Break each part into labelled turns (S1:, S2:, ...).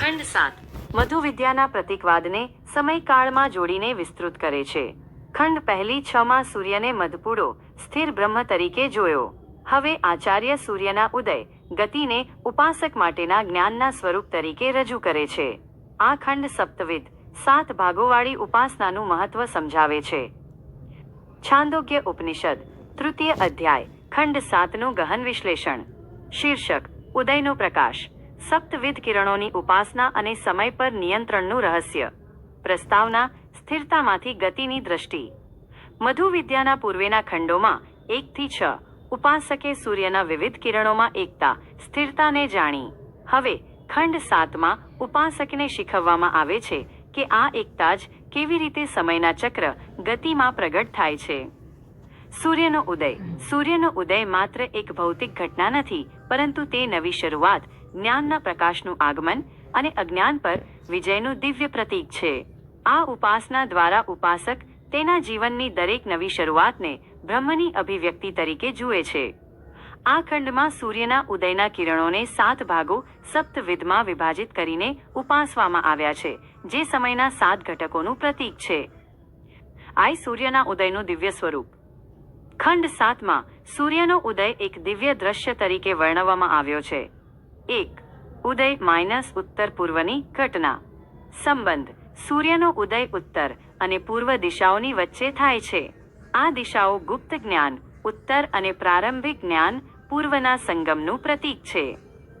S1: ખંડ સાત મધુ વિદ્યાના પ્રતીકવાદને સમયકાળમાં જોડીને વિસ્તૃત કરે છે. ખંડ પહેલી છ માં સૂર્યને મધપુડો સ્થિર બ્રહ્મ તરીકે જોયો. હવે આચાર્ય સૂર્યના ઉદય ગતિને ઉપાસક માટેના જ્ઞાનના સ્વરૂપ તરીકે રજૂ કરે છે. આ ખંડ સપ્તવિધ સાત ભાગોવાળી ઉપાસનાનું મહત્વ સમજાવે છે. છાંદોગ્ય ઉપનિષદ, તૃતીય અધ્યાય, ખંડ સાતનું ગહન વિશ્લેષણ. શીર્ષક, ઉદયનો પ્રકાશ. સપ્તવિધ કિરણોની ઉપાસના અને સમય પર નિયંત્રણનું રહસ્ય. પ્રસ્તાવના સ્થિરતામાંથી ગતિની દ્રષ્ટિ. મધુ વિદ્યાના પૂર્વેના ખંડોમાં એકથી છ ઉપાસકે સૂર્યના વિવિધ કિરણોમાં એકતા, સ્થિરતાને જાણી. હવે ખંડ સાતમાં ઉપાસકને શીખવવામાં આવે છે કે આ એકતા જ કેવી રીતે સમયના ચક્ર ગતિમાં પ્રગટ થાય છે. સૂર્યનો ઉદય. સૂર્યનો ઉદય માત્ર એક ભૌતિક ઘટના નથી, પરંતુ તે નવી શરૂઆત જ્ઞાનના પ્રકાશનું આગમન અને અજ્ઞાન પર વિજયનું દિવ્ય પ્રતીક છે. આ ઉપાસના દ્વારા ઉપાસક તેના જીવનની દરેક નવી શરૂઆતને બ્રહ્મની અભિવ્યક્તિ તરીકે જુએ છે. આ ખંડમાં સૂર્યના ઉદયના કિરણોને સાત ભાગો સપ્તવિધમાં વિભાજિત કરીને ઉપાસવામાં આવ્યા છે, જે સમયના સાત ઘટકોનું પ્રતીક છે. આઈ સૂર્યના ઉદયનું દિવ્ય સ્વરૂપ. ખંડ સાતમાં સૂર્યનો ઉદય એક દિવ્ય દ્રશ્ય તરીકે વર્ણવવામાં આવ્યો છે. એક, ઉદય માઇનસ ઉત્તર પૂર્વની ઘટના. સંબંધ, સૂર્યનો ઉદય ઉત્તર અને પૂર્વ દિશાઓની વચ્ચે થાય છે. આ દિશાઓ ગુપ્ત જ્ઞાન, ઉત્તર અને પ્રારંભિક જ્ઞાન પૂર્વના સંગમનું પ્રતીક છે.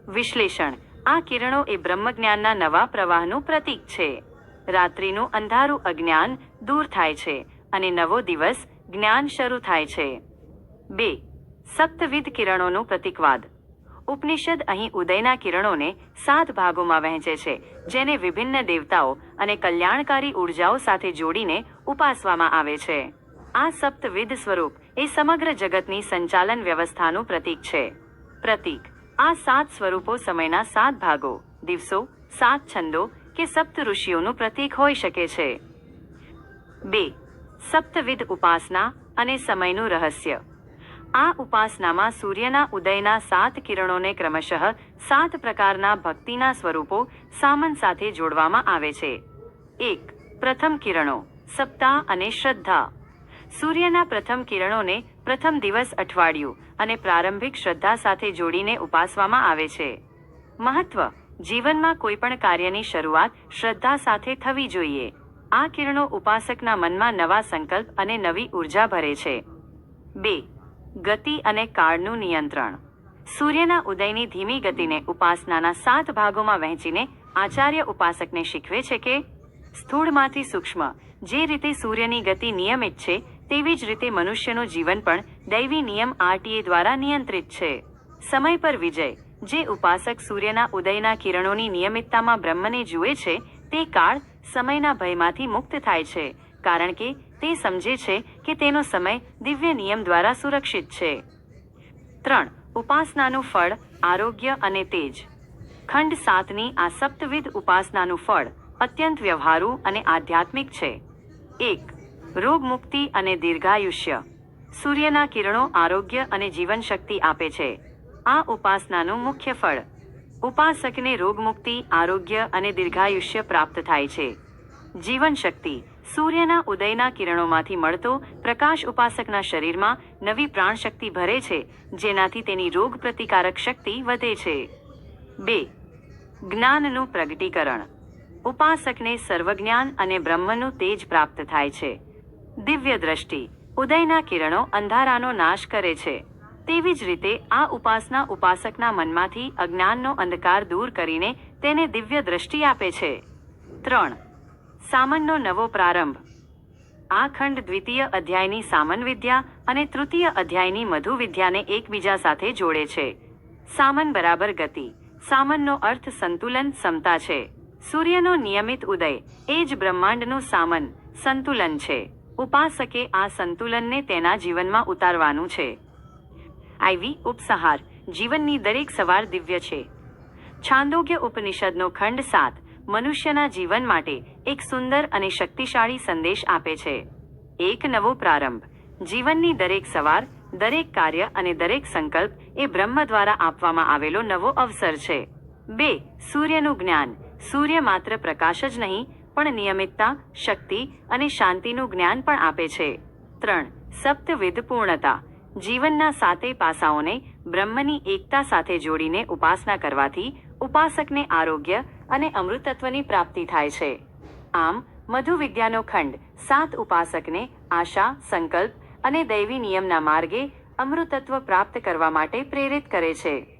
S1: વિશ્લેષણ, આ કિરણો એ બ્રહ્મજ્ઞાનના નવા પ્રવાહનું પ્રતીક છે. રાત્રિનું અંધારું અજ્ઞાન દૂર થાય છે અને નવો દિવસ જ્ઞાન શરૂ થાય છે. બે, સપ્તવિધ કિરણોનું પ્રતીકવાદ. ઉપનિષદ અહીં ઉદયના કિરણોને સાત ભાગોમાં વહેંચે છે, જેને વિભિન્ન દેવતાઓ અને કલ્યાણકારી ઉર્જાઓ સાથે જોડીને ઉપાસવામાં આવે છે. આ સપ્તવિધ સ્વરૂપ એ સમગ્ર જગતની સંચાલન વ્યવસ્થાનું પ્રતીક છે. પ્રતીક, આ સાત સ્વરૂપો સમયના સાત ભાગો, દિવસો, સાત છંદો કે સપ્ત ઋષિઓનું પ્રતીક હોઈ શકે છે. બે, સપ્તવિધ ઉપાસના અને સમયનું રહસ્ય. આ ઉપાસનામાં સૂર્યના ઉદયના સાત કિરણોને ક્રમશઃ સાત પ્રકારના ભક્તિના સ્વરૂપો સામન સાથે જોડવામાં આવે છે. એક, પ્રથમ કિરણો, સપ્તાહ અને શ્રદ્ધા. સૂર્યના પ્રથમ કિરણોને પ્રથમ દિવસ અઠવાડિયું અને પ્રારંભિક શ્રદ્ધા સાથે જોડીને ઉપાસવામાં આવે છે. મહત્વ, જીવનમાં કોઈપણ કાર્યની શરૂઆત શ્રદ્ધા સાથે થવી જોઈએ. આ કિરણો ઉપાસકના મનમાં નવા સંકલ્પ અને નવી ઊર્જા ભરે છે. બે ગતિ અને કાળનું નિયંત્રણ. સૂર્યના ઉદયની ધીમી ગતિને ઉપાસનાના સાત ભાગોમાં વહેંચીને આચાર્ય ઉપાસકને શીખવે છે કે, સ્થૂળમાંથી સૂક્ષ્મ, જે રીતે સૂર્યની ગતિ નિયમિત છે, તેવી જ રીતે મનુષ્યનું જીવન પણ દૈવી નિયમ આરટીએ દ્વારા નિયંત્રિત છે. સમય પર વિજય, જે ઉપાસક સૂર્યના ઉદયના કિરણોની નિયમિતતામાં બ્રહ્મને જુએ છે, તે કાળ સમયના ભયમાંથી મુક્ત થાય છે, કારણ કે તે સમજે છે કે તેનો સમય દિવ્ય નિયમ દ્વારા સુરક્ષિત છે. ત્રણ, ઉપાસનાનું ફળ, આરોગ્ય અને તેજ. ખંડ સાતની આ સપ્તવિધ ઉપાસનાનું ફળ અત્યંત વ્યવહારુ અને આધ્યાત્મિક છે. એક, રોગમુક્તિ અને દીર્ઘાયુષ્ય. સૂર્યના કિરણો આરોગ્ય અને જીવનશક્તિ આપે છે. આ ઉપાસનાનું મુખ્ય ફળ. ઉપાસકને રોગમુક્તિ, આરોગ્ય અને દીર્ઘાયુષ્ય પ્રાપ્ત થાય છે. જીવનશક્તિ, સૂર્યના ઉદયના કિરણોમાંથી મળતો પ્રકાશ ઉપાસકના શરીરમાં નવી પ્રાણશક્તિ ભરે છે, જેનાથી તેની રોગ પ્રતિકારક શક્તિ વધે છે. બે, જ્ઞાનનું પ્રગટીકરણ. ઉપાસકને સર્વજ્ઞાન અને બ્રહ્મનું તેજ પ્રાપ્ત થાય છે. દિવ્ય દ્રષ્ટિ, ઉદયના કિરણો અંધારાનો નાશ કરે છે. તેવી જ રીતે આ ઉપાસના ઉપાસકના મનમાંથી અજ્ઞાનનો અંધકાર દૂર કરીને તેને દિવ્ય દ્રષ્ટિ આપે છે. ત્રણ સામનનો નવો પ્રારંભ. આ ખંડ દ્વિતીય અધ્યાયની સામન વિદ્યા અને તૃતીય અધ્યાયની મધુ વિદ્યાને એકબીજા સાથે જોડે છે. સામન બરાબર ગતિ. સામનનો અર્થ સંતુલન, સમતા છે. સૂર્યનો નિયમિત ઉદય, એ જ બ્રહ્માંડનું સામન, સંતુલન છે. ઉપાસકે આ સંતુલનને તેના જીવનમાં ઉતારવાનું છે. આઈવી ઉપસહાર, જીવનની દરેક સવાર દિવ્ય છે. છાંદોગ્ય ઉપનિષદનો ખંડ સાત મનુષ્યના જીવન માટે એક સુંદર અને શક્તિશાળી સંદેશ આપે છે. એક નવો પ્રારંભ. જીવનની દરેક સવાર, દરેક કાર્ય અને દરેક સંકલ્પ એ બ્રહ્મ દ્વારા આપવામાં આવેલો નવો અવસર છે. બે, સૂર્યનું જ્ઞાન. સૂર્ય માત્ર પ્રકાશ જ નહીં, પણ નિયમિતતા, શક્તિ અને શાંતિનું જ્ઞાન પણ આપે છે. ત્રણ, સપ્તવિધ પૂર્ણતા. જીવનના સાતે પાસાઓને બ્રહ્મની એકતા સાથે જોડીને ઉપાસના કરવાથી ઉપાસકને આરોગ્ય અને અમૃતત્વની પ્રાપ્તિ થાય છે. આમ, મધુ વિદ્યાનો ખંડ, સાત ઉપાસકને આશા, સંકલ્પ અને દૈવી નિયમના માર્ગે અમૃતત્વ પ્રાપ્ત કરવા માટે પ્રેરિત કરે છે.